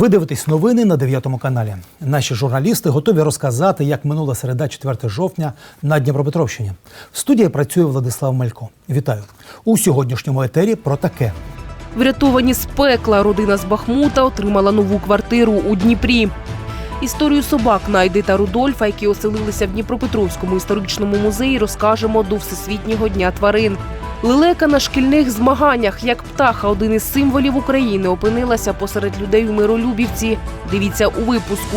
Ви дивитесь новини на 9 каналі. Наші журналісти готові розказати, як минула середа 4 жовтня на Дніпропетровщині. В студії працює Владислав Малько. Вітаю у сьогоднішньому етері про таке. Врятовані з пекла родина з Бахмута отримала нову квартиру у Дніпрі. Історію собак Найди та Рудольфа, які оселилися в Дніпропетровському історичному музеї, розкажемо до Всесвітнього дня тварин. Лелека на шкільних змаганнях, як птаха, один із символів України, опинилася посеред людей у Миролюбівці. Дивіться у випуску.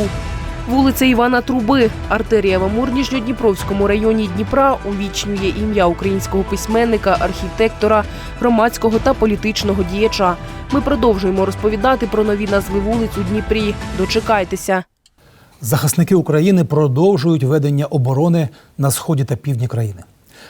Вулиця Івана Труби, артерія в Амурніжньодніпровському районі Дніпра увічнює ім'я українського письменника, архітектора, громадського та політичного діяча. Ми продовжуємо розповідати про нові назви вулиць у Дніпрі. Дочекайтеся. Захисники України продовжують ведення оборони на сході та півдні країни.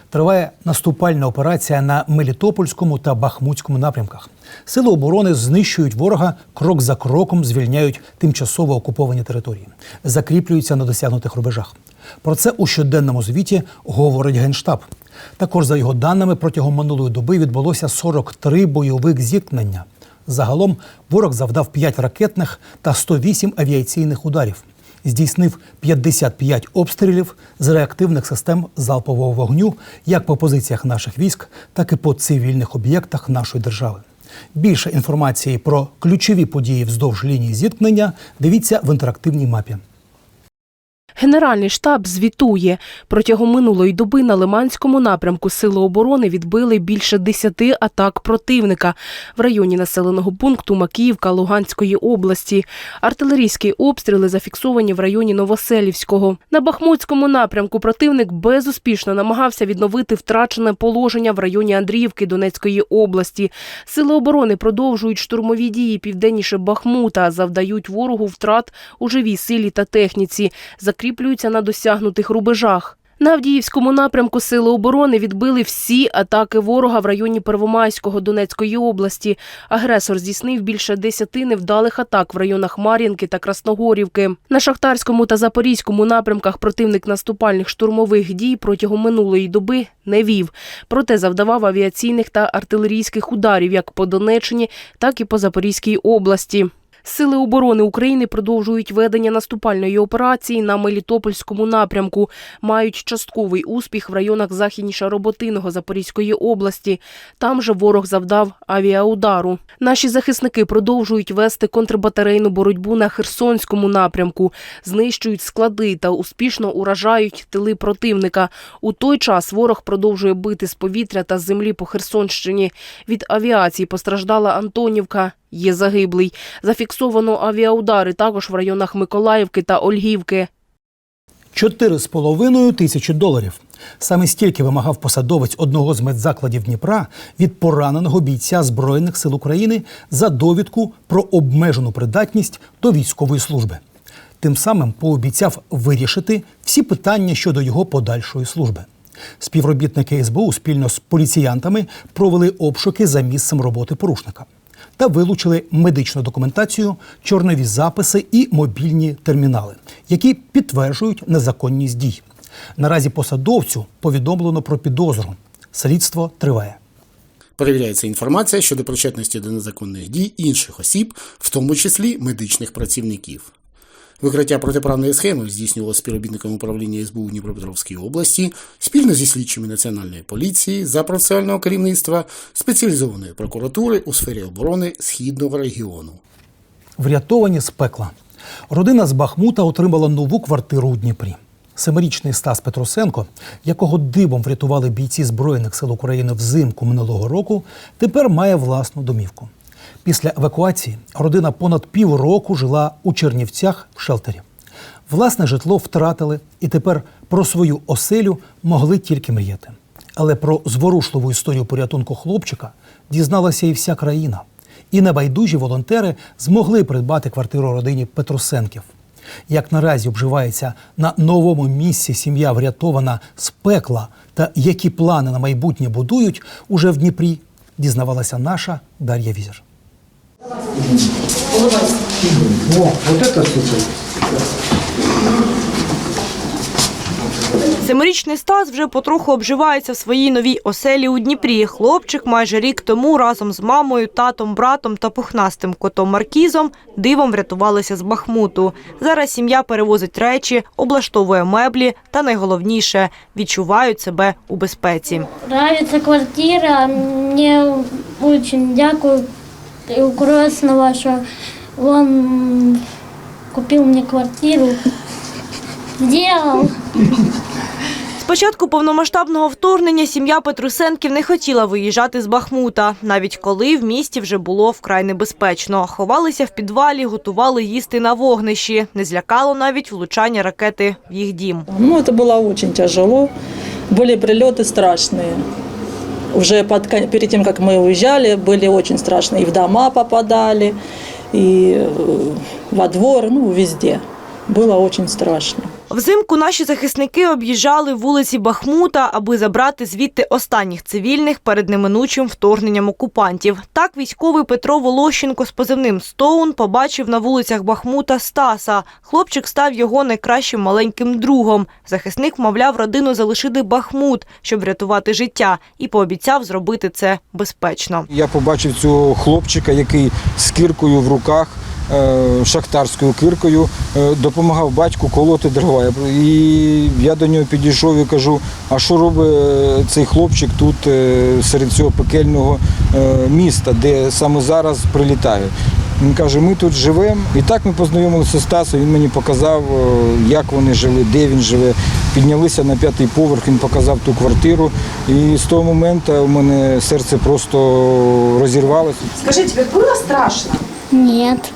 Триває наступальна операція на Мелітопольському та Бахмутському напрямках. Сили оборони знищують ворога, крок за кроком звільняють тимчасово окуповані території, закріплюються на досягнутих рубежах. Про це у щоденному звіті говорить Генштаб. Також, за його даними, протягом минулої доби відбулося 43 бойових зіткнення. Загалом ворог завдав 5 ракетних та 108 авіаційних ударів здійснив 55 обстрілів з реактивних систем залпового вогню як по позиціях наших військ, так і по цивільних об'єктах нашої держави. Більше інформації про ключові події вздовж лінії зіткнення дивіться в інтерактивній мапі. Генеральний штаб звітує. Протягом минулої доби на Лиманському напрямку Сили оборони відбили більше десяти атак противника в районі населеного пункту Макіївка Луганської області. Артилерійські обстріли зафіксовані в районі Новоселівського. На Бахмутському напрямку противник безуспішно намагався відновити втрачене положення в районі Андріївки Донецької області. Сили оборони продовжують штурмові дії південніше Бахмута, завдають ворогу втрат у живій силі та техніці, закріплюються на досягнутих рубежах. На Авдіївському напрямку Сили оборони відбили всі атаки ворога в районі Первомайського Донецької області. Агресор здійснив більше десяти невдалих атак в районах Мар'їнки та Красногорівки. На Шахтарському та Запорізькому напрямках противник наступальних штурмових дій протягом минулої доби не вів. Проте завдавав авіаційних та артилерійських ударів як по Донеччині, так і по Запорізькій області. Сили оборони України продовжують ведення наступальної операції на Мелітопольському напрямку. Мають частковий успіх в районах західніше Роботиного Запорізької області. Там же ворог завдав авіаудару. Наші захисники продовжують вести контрбатарейну боротьбу на Херсонському напрямку, знищують склади та успішно уражають тили противника. У той час ворог продовжує бити з повітря та з землі по Херсонщині. Від авіації постраждала Антонівка. Є загиблий. Зафіксовано авіаудари також в районах Миколаївки та Ольгівки. 4,5 тисячі доларів. Саме стільки вимагав посадовець одного з медзакладів Дніпра від пораненого бійця Збройних сил України за довідку про обмежену придатність до військової служби. Тим самим пообіцяв вирішити всі питання щодо його подальшої служби. Співробітники СБУ спільно з поліціянтами провели обшуки за місцем роботи порушника та вилучили медичну документацію, чорнові записи і мобільні термінали, які підтверджують незаконність дій. Наразі посадовцю повідомлено про підозру. Слідство триває. Перевіряється інформація щодо причетності до незаконних дій інших осіб, в тому числі медичних працівників. Викриття протиправної схеми здійснювало співробітниками управління СБУ в Дніпропетровській області спільно зі слідчими Національної поліції за процесуального керівництва спеціалізованої прокуратури у сфері оборони Східного регіону. Врятовані з пекла. Родина з Бахмута отримала нову квартиру у Дніпрі. Семирічний Стас Петросенко, якого дивом врятували бійці Збройних сил України взимку минулого року, тепер має власну домівку. Після евакуації родина понад півроку жила у Чернівцях в шелтері. Власне житло втратили і тепер про свою оселю могли тільки мріяти. Але про зворушливу історію порятунку хлопчика дізналася і вся країна. І небайдужі волонтери змогли придбати квартиру родині Петросенків. Як наразі обживається на новому місці сім'я врятована з пекла та які плани на майбутнє будують уже в Дніпрі, дізнавалася наша Дар'я Візер. О, вот это супер. Семирічний Стас вже потроху обживається в своїй новій оселі у Дніпрі. Хлопчик майже рік тому разом з мамою, татом, братом та пухнастим котом Маркізом дивом врятувалися з Бахмуту. Зараз сім'я перевозить речі, облаштовує меблі та найголовніше відчувають себе у безпеці. Нравится квартира, мне очень дякую Красного, что он купил мне квартиру, сделал. З початку повномасштабного вторгнення сім'я Петрусенків не хотіла виїжджати з Бахмута, навіть коли в місті вже було вкрай небезпечно. Ховалися в підвалі, готували їсти на вогнищі. Не злякало навіть влучання ракети в їх дім. Ну, это было очень тяжело. Были прилеты страшные. Уже под, кон- перед тем, как мы уезжали, были очень страшные. И в дома попадали, и э, во двор, ну, везде. Было очень страшно. Взимку наші захисники об'їжджали вулиці Бахмута, аби забрати звідти останніх цивільних перед неминучим вторгненням окупантів. Так військовий Петро Волощенко з позивним «Стоун» побачив на вулицях Бахмута Стаса. Хлопчик став його найкращим маленьким другом. Захисник вмовляв родину залишити Бахмут, щоб врятувати життя, і пообіцяв зробити це безпечно. Я побачив цього хлопчика, який з киркою в руках, шахтарською киркою, е, допомагав батьку колоти дрова. І я до нього підійшов і кажу: а що робить е, цей хлопчик тут е, серед цього пекельного е, міста, де саме зараз прилітає? Він каже, ми тут живемо. І так ми познайомилися з Стасом, він мені показав, е, як вони жили, де він живе. Піднялися на п'ятий поверх, він показав ту квартиру. І з того моменту у мене серце просто розірвалося. Скажи, тебе было страшно? Нет,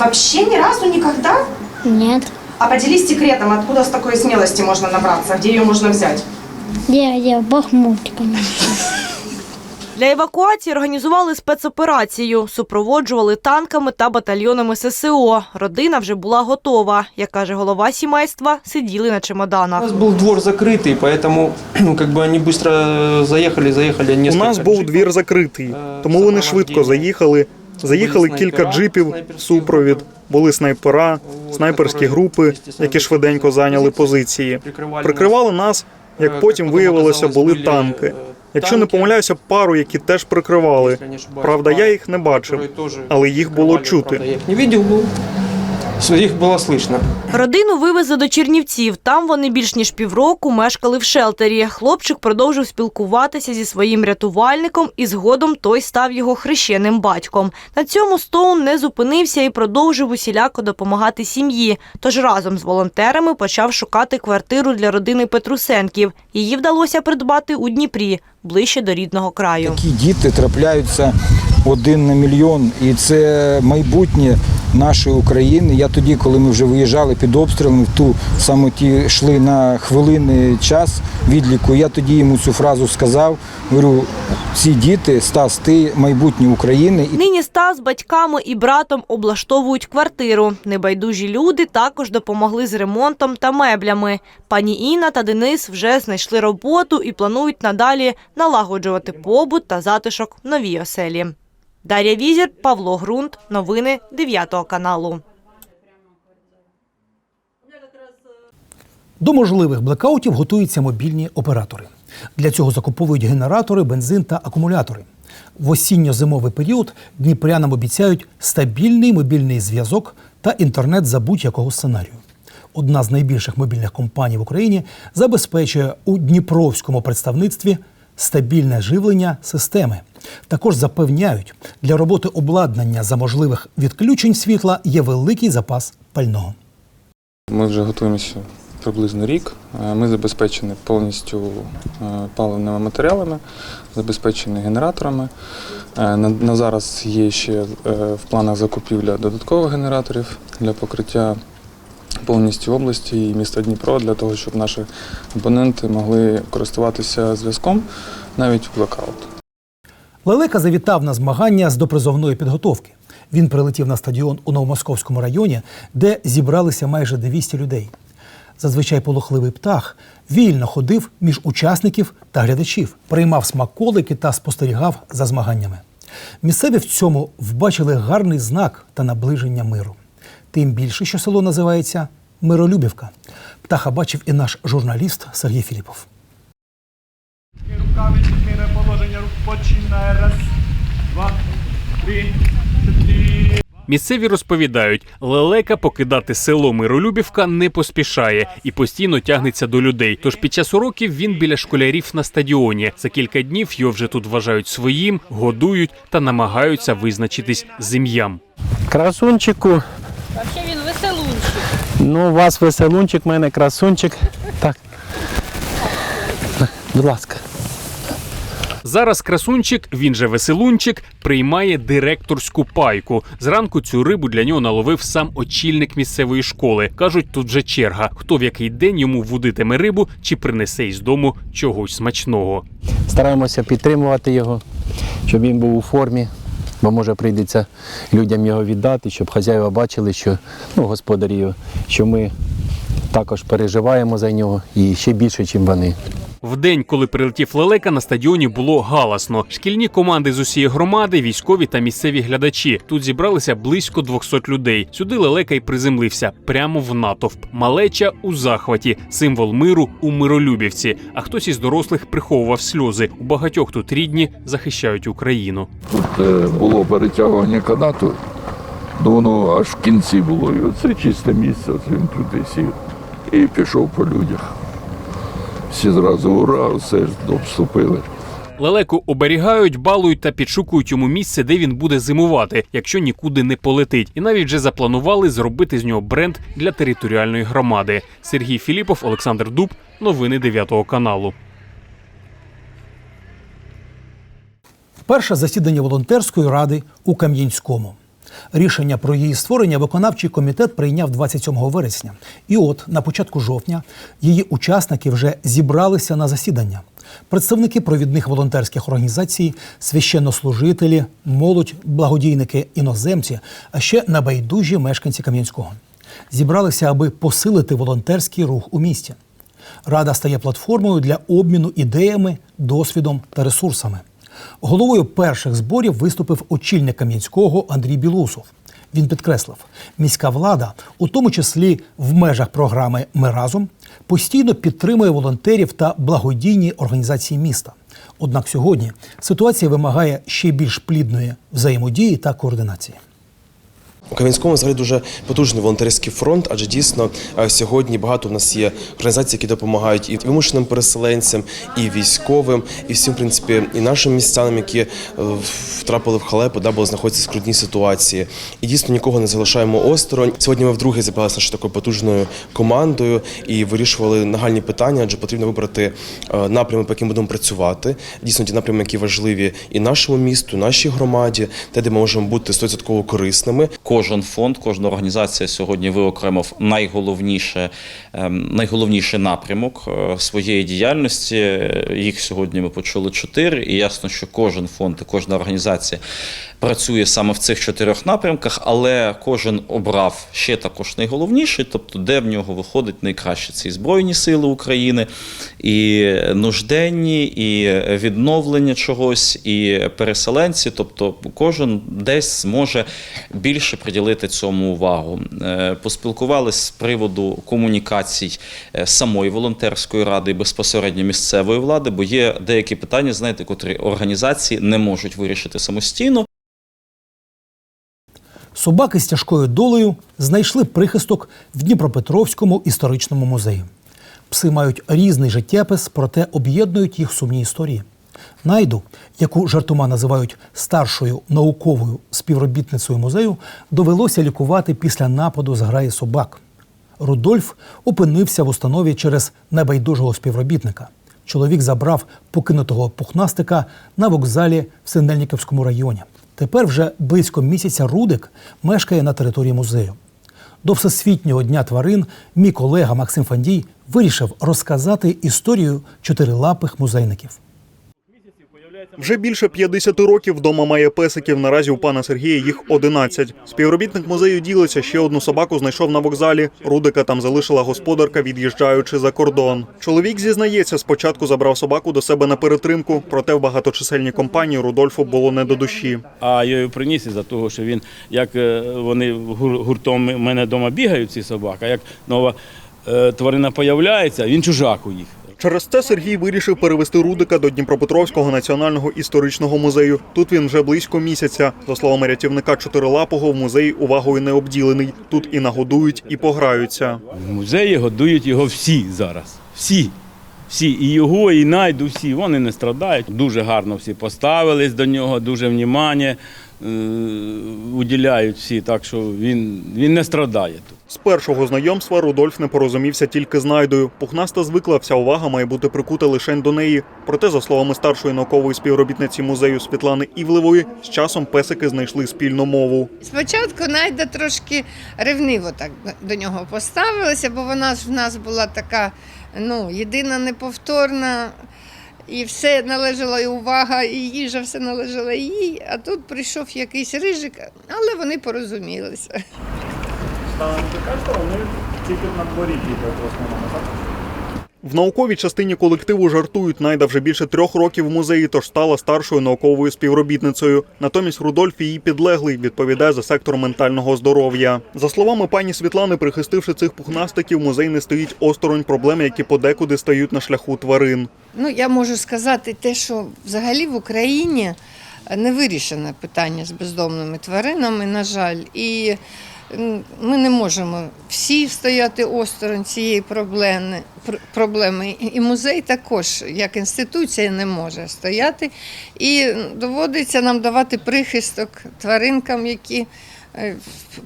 Вообще ни разу никогда? нет. А поделись секретом, откуда с такой смелости можно набраться, где ее можно взять? Я, я в Бахмуте, конечно. Для евакуації організували спецоперацію, супроводжували танками та батальйонами ССО. Родина вже була готова. Як каже голова сімейства, сиділи на У чемоданах. нас был двор закрытый, поэтому ну, как бы они быстро заехали, заехали У несколько нас був джипов. двір закритий, Е, тому вони саме швидко наведення. заїхали. Заїхали кілька джипів, супровід, були снайпера, снайперські групи, які швиденько зайняли позиції. Прикривали нас, Е, як потім виявилося, були танки. е, Якщо не помиляюся, пару, які теж прикривали. Правда, я їх не бачив, але їх було чути. не видел, но их было слышно. Родину вивезли до Чернівців. Там вони більш ніж півроку мешкали в шелтері. Хлопчик продовжив спілкуватися зі своїм рятувальником, і згодом той став його хрещеним батьком. На цьому Стоун не зупинився і продовжив усіляко допомагати сім'ї. Тож разом з волонтерами почав шукати квартиру для родини Петрусенків. Її вдалося придбати у Дніпрі, ближче до рідного краю. Такі діти трапляються один на мільйон, і це майбутнє нашої України. Я тоді, коли ми вже виїжджали під обстрілами, в ту саме ті йшли на хвилинний час відліку. Я тоді йому цю фразу сказав. Говорю, ці діти, Стас, ти майбутнє України. Нині Стас батьками і братом облаштовують квартиру. Небайдужі люди також допомогли з ремонтом та меблями. Пані Інна та Денис вже знайшли роботу і планують надалі налагоджувати побут та затишок в новій оселі. Дар'я Візір, Павло Грунт. Новини 9 каналу. До можливих блекаутів готуються мобільні оператори. Для цього закуповують генератори, бензин та акумулятори. В осінньо-зимовий період дніпрянам обіцяють стабільний мобільний зв'язок та інтернет за будь-якого сценарію. Одна з найбільших мобільних компаній в Україні забезпечує у дніпровському представництві стабільне живлення системи. Також запевняють, для роботи обладнання за можливих відключень світла є великий запас пального. Ми вже готуємося приблизно рік. Е, Ми забезпечені повністю е, паливними матеріалами, забезпечені генераторами. Е, На, зараз є ще в планах закупівля додаткових генераторів для покриття повністю області і міста Дніпро для того, щоб наші абоненти могли користуватися зв'язком навіть в блокаут. Лелека завітав на змагання з допризовної підготовки. Він прилетів на стадіон у Новомосковському районі, де зібралися майже 200 людей. Зазвичай полохливий птах вільно ходив між учасників та глядачів, приймав смаколики та спостерігав за змаганнями. Місцеві в цьому вбачили гарний знак та наближення миру. Тим більше, що село називається Миролюбівка. птаха бачив і наш журналіст Сергій Філіпов. Рукавиці зміни положення рук починає. Раз, два, три, чотири. Місцеві розповідають, лелека покидати село Миролюбівка не поспішає і постійно тягнеться до людей. Тож під час уроків він біля школярів на стадіоні. За кілька днів його вже тут вважають своїм, годують та намагаються визначитись з ім'ям. Красунчику. Взагалі він веселунчик. Ну, у вас веселунчик, в мене красунчик. Так. Будь ласка. Зараз красунчик, він же веселунчик, приймає директорську пайку. Зранку цю рибу для нього наловив сам очільник місцевої школи. кажуть, тут вже черга. Хто в який день йому вудитиме рибу чи принесе із дому чогось смачного. Стараємося підтримувати його, щоб він був у формі, бо може прийдеться людям його віддати, щоб хазяїва бачили, що ну, господарі, що ми також переживаємо за нього і ще більше, ніж вони. В день, коли прилетів лелека, на стадіоні було галасно. Шкільні команди з усієї громади, військові та місцеві глядачі. Тут зібралися близько 200 людей. Сюди лелека й приземлився прямо в натовп. Малеча у захваті, символ миру у миролюбівці. А хтось із дорослих приховував сльози. У багатьох тут рідні захищають Україну. Тут е, було перетягування канату, ну воно аж в кінці було. І оце чисте місце, оце він туди сів і пішов по людях. Всі зразу ура, все ж обступили. Лелеку оберігають, балують та підшукують йому місце, де він буде зимувати, якщо нікуди не полетить. І навіть вже запланували зробити з нього бренд для територіальної громади. Сергій Філіпов, Олександр Дуб. Новини 9 каналу. Перше засідання волонтерської ради у Кам'янському. Рішення про її створення виконавчий комітет прийняв 27 вересня. І от на початку жовтня її учасники вже зібралися на засідання. Представники провідних волонтерських організацій, священнослужителі, молодь, благодійники, іноземці, а ще небайдужі мешканці Кам'янського. Зібралися, аби посилити волонтерський рух у місті. Рада стає платформою для обміну ідеями, досвідом та ресурсами. Головою перших зборів виступив очільник Кам'янського Андрій Білусов. Він підкреслив, міська влада, у тому числі в межах програми Ми разом, постійно підтримує волонтерів та благодійні організації міста. Однак сьогодні ситуація вимагає ще більш плідної взаємодії та координації. У Кам'янському взагалі дуже потужний волонтерський фронт, адже дійсно е, сьогодні багато в нас є організацій, які допомагають і вимушеним переселенцям, і військовим, і всім, в принципі, і нашим містянам, які е, втрапили в халепу, да, бо знаходяться в скрутній ситуації. І дійсно нікого не залишаємо осторонь. Сьогодні ми вдруге зібралися нашою такою потужною командою і вирішували нагальні питання, адже потрібно вибрати е, напрями, по яким будемо працювати. Дійсно, ті напрями, які важливі і нашому місту, нашій громаді, те, де ми можемо бути 100% корисними. Кожен фонд, кожна організація сьогодні виокремив найголовніше, ем, найголовніший напрямок е, своєї діяльності. Їх сьогодні ми почули чотири, і ясно, що кожен фонд і кожна організація працює саме в цих чотирьох напрямках, але кожен обрав ще також найголовніший, тобто де в нього виходить найкраще. Це і Збройні Сили України, і нужденні, і відновлення чогось, і переселенці. Тобто кожен десь зможе більше приділити цьому увагу. Е, Поспілкувалися з приводу комунікацій е, самої волонтерської ради і безпосередньо місцевої влади, бо є деякі питання, знаєте, котрі організації не можуть вирішити самостійно. Собаки з тяжкою долею знайшли прихисток в Дніпропетровському історичному музеї. Пси мають різний життєпис, проте об'єднують їх сумні історії. Найду, яку жартома називають старшою науковою співробітницею музею, довелося лікувати після нападу зграї собак. Рудольф опинився в установі через небайдужого співробітника. Чоловік забрав покинутого пухнастика на вокзалі в Синельниківському районі. Тепер вже близько місяця Рудик мешкає на території музею. До Всесвітнього дня тварин мій колега Максим Фандій вирішив розказати історію чотирилапих музейників. Вже більше 50 років вдома має песиків. Наразі у пана Сергія їх 11. Співробітник музею ділиться, ще одну собаку знайшов на вокзалі. Рудика там залишила господарка, від'їжджаючи за кордон. Чоловік зізнається, спочатку забрав собаку до себе на перетримку, проте в багаточисельній компанії Рудольфу було не до душі. А я його приніс із-за того, що він, як е, вони гур- гуртом мене вдома бігають, ці собаки, а як нова е, тварина появляється, він чужак у їх. Через це Сергій вирішив перевести Рудика до Дніпропетровського національного історичного музею. Тут він вже близько місяця. За словами рятівника чотирилапого, в музей увагою не обділений. Тут і нагодують, і пограються. В музеї годують його всі зараз. Всі. Всі, і його, і найду, всі. Вони не страдають. Дуже гарно всі поставились до нього, дуже внімання уділяють всі, так що він, він не страдає тут. З першого знайомства Рудольф не порозумівся тільки з Найдою. Пухнаста звикла, вся увага має бути прикута лише до неї. Проте, за словами старшої наукової співробітниці музею Світлани Івлевої, з часом песики знайшли спільну мову. Спочатку Найда трошки ревниво так до нього поставилася, бо вона ж в нас була така ну, єдина неповторна, і все належала і увага, і їжа все належала їй. А тут прийшов якийсь рижик, але вони порозумілися. вони тільки на дворі бігають в основному? В науковій частині колективу жартують. Найда вже більше трьох років в музеї, тож стала старшою науковою співробітницею. Натомість Рудольф її підлеглий відповідає за сектор ментального здоров'я. За словами пані Світлани, прихистивши цих пухнастиків, музей не стоїть осторонь проблем, які подекуди стають на шляху тварин. Ну, я можу сказати те, що взагалі в Україні не вирішене питання з бездомними тваринами, на жаль. І ми не можемо всі стояти осторонь цієї проблеми. проблеми. І музей також, як інституція, не може стояти. І доводиться нам давати прихисток тваринкам, які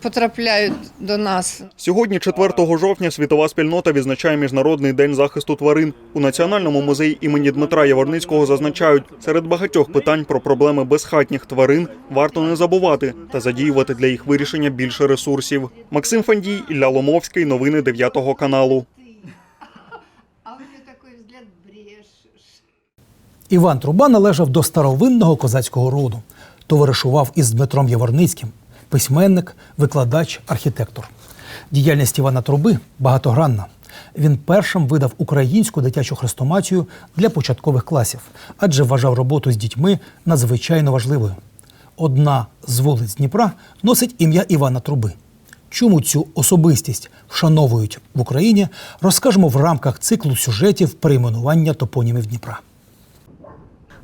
потрапляють до нас. Сьогодні, 4 жовтня, світова спільнота відзначає Міжнародний день захисту тварин. У Національному музеї імені Дмитра Яворницького зазначають, серед багатьох питань про проблеми безхатніх тварин варто не забувати та задіювати для їх вирішення більше ресурсів. Максим Фандій, Ілля Ломовський, новини 9 каналу. Іван Труба належав до старовинного козацького роду. Товаришував із Дмитром Яворницьким, письменник, викладач, архітектор. Діяльність Івана Труби багатогранна. Він першим видав українську дитячу хрестоматію для початкових класів, адже вважав роботу з дітьми надзвичайно важливою. Одна з вулиць Дніпра носить ім'я Івана Труби. Чому цю особистість вшановують в Україні, розкажемо в рамках циклу сюжетів перейменування топонімів Дніпра.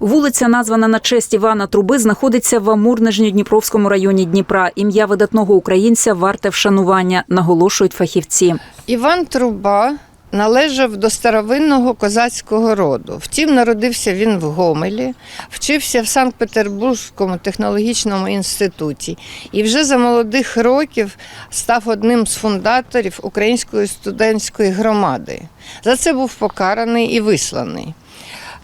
Вулиця, названа на честь Івана Труби, знаходиться в Амур-Нижньодніпровському районі Дніпра. Ім'я видатного українця варте вшанування, наголошують фахівці. Іван Труба належав до старовинного козацького роду. Втім, народився він в Гомелі, вчився в Санкт-Петербурзькому технологічному інституті і вже за молодих років став одним з фундаторів української студентської громади. За це був покараний і висланий.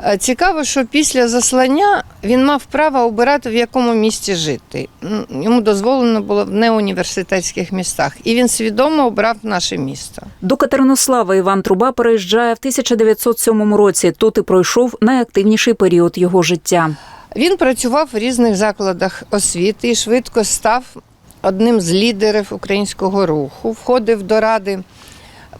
Е, Цікаво, що після заслання він мав право обирати, в якому місті жити. Йому дозволено було в неуніверситетських містах, і він свідомо обрав наше місто. До Катеринослава Іван Труба переїжджає в 1907 році. Тут і пройшов найактивніший період його життя. Він працював в різних закладах освіти і швидко став одним з лідерів українського руху, входив до ради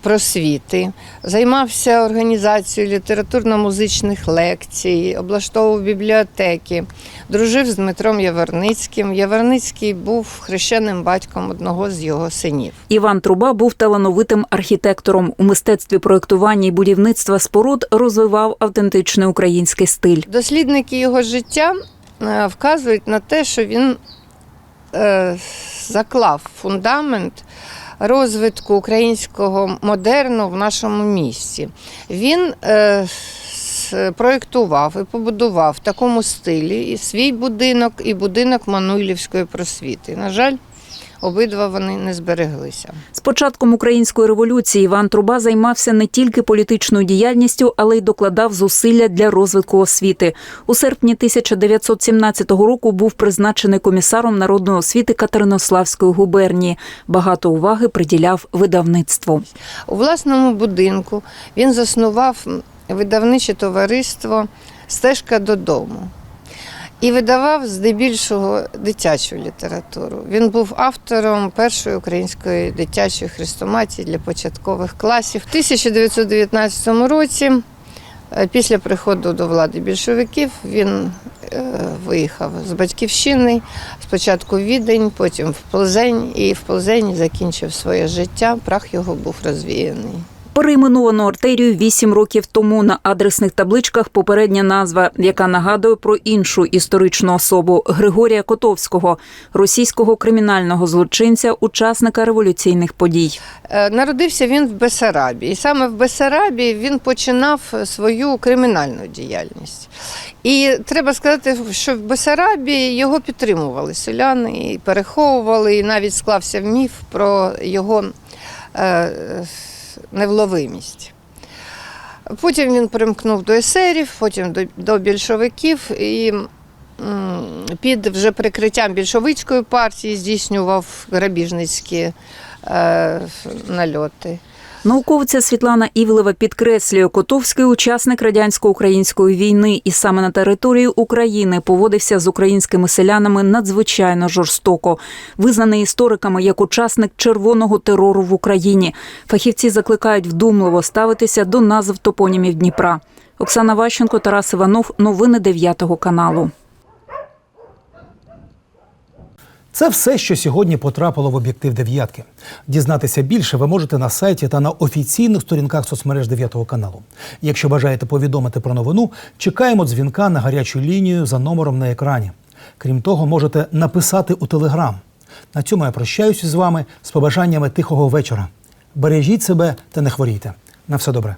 просвіти, займався організацією літературно-музичних лекцій, облаштовував бібліотеки, дружив з Дмитром Яворницьким. Яворницький був хрещеним батьком одного з його синів. Іван Труба був талановитим архітектором. У мистецтві проєктування і будівництва споруд розвивав автентичний український стиль. Дослідники його життя е, вказують на те, що він е, заклав фундамент розвитку українського модерну в нашому місті. Він е, проєктував і побудував в такому стилі свій будинок, і будинок Мануйлівської просвіти. На жаль, обидва вони не збереглися. З початком української революції Іван Труба займався не тільки політичною діяльністю, але й докладав зусилля для розвитку освіти. У серпні 1917 року був призначений комісаром народної освіти Катеринославської губернії. Багато уваги приділяв видавництву. У власному будинку він заснував видавниче товариство Стежка додому. І видавав здебільшого дитячу літературу. Він був автором першої української дитячої хрестоматії для початкових класів. У 1919 році, е, після приходу до влади більшовиків, він е, виїхав з батьківщини, спочатку в Відень, потім в Плзень, і в Плзені закінчив своє життя. Прах його був розвіяний Перейменовану артерію вісім років тому на адресних табличках попередня назва, яка нагадує про іншу історичну особу Григорія Котовського, російського кримінального злочинця, учасника революційних подій. Е, Народився він в Бесарабі, і саме в Бесарабі він починав свою кримінальну діяльність. І треба сказати, що в Бесарабі його підтримували селяни і переховували, і навіть склався міф про його е, невловимість. Потім він примкнув до есерів, потім до, більшовиків і під вже прикриттям більшовицької партії здійснював грабіжницькі е, нальоти. Науковиця Світлана Івлева підкреслює, Котовський учасник радянсько-української війни, і саме на території України поводився з українськими селянами надзвичайно жорстоко. Визнаний істориками як учасник червоного терору в Україні. Фахівці закликають вдумливо ставитися до назв топонімів Дніпра. Оксана Ващенко, Тарас Іванов. Новини 9 каналу. Це все, що сьогодні потрапило в об'єктив дев'ятки. Дізнатися більше ви можете на сайті та на офіційних сторінках соцмереж 9 каналу. Якщо бажаєте повідомити про новину, чекаємо дзвінка на гарячу лінію за номером на екрані. Крім того, можете написати у телеграм. На цьому я прощаюся з вами з побажаннями тихого вечора. Бережіть себе та не хворійте. На все добре.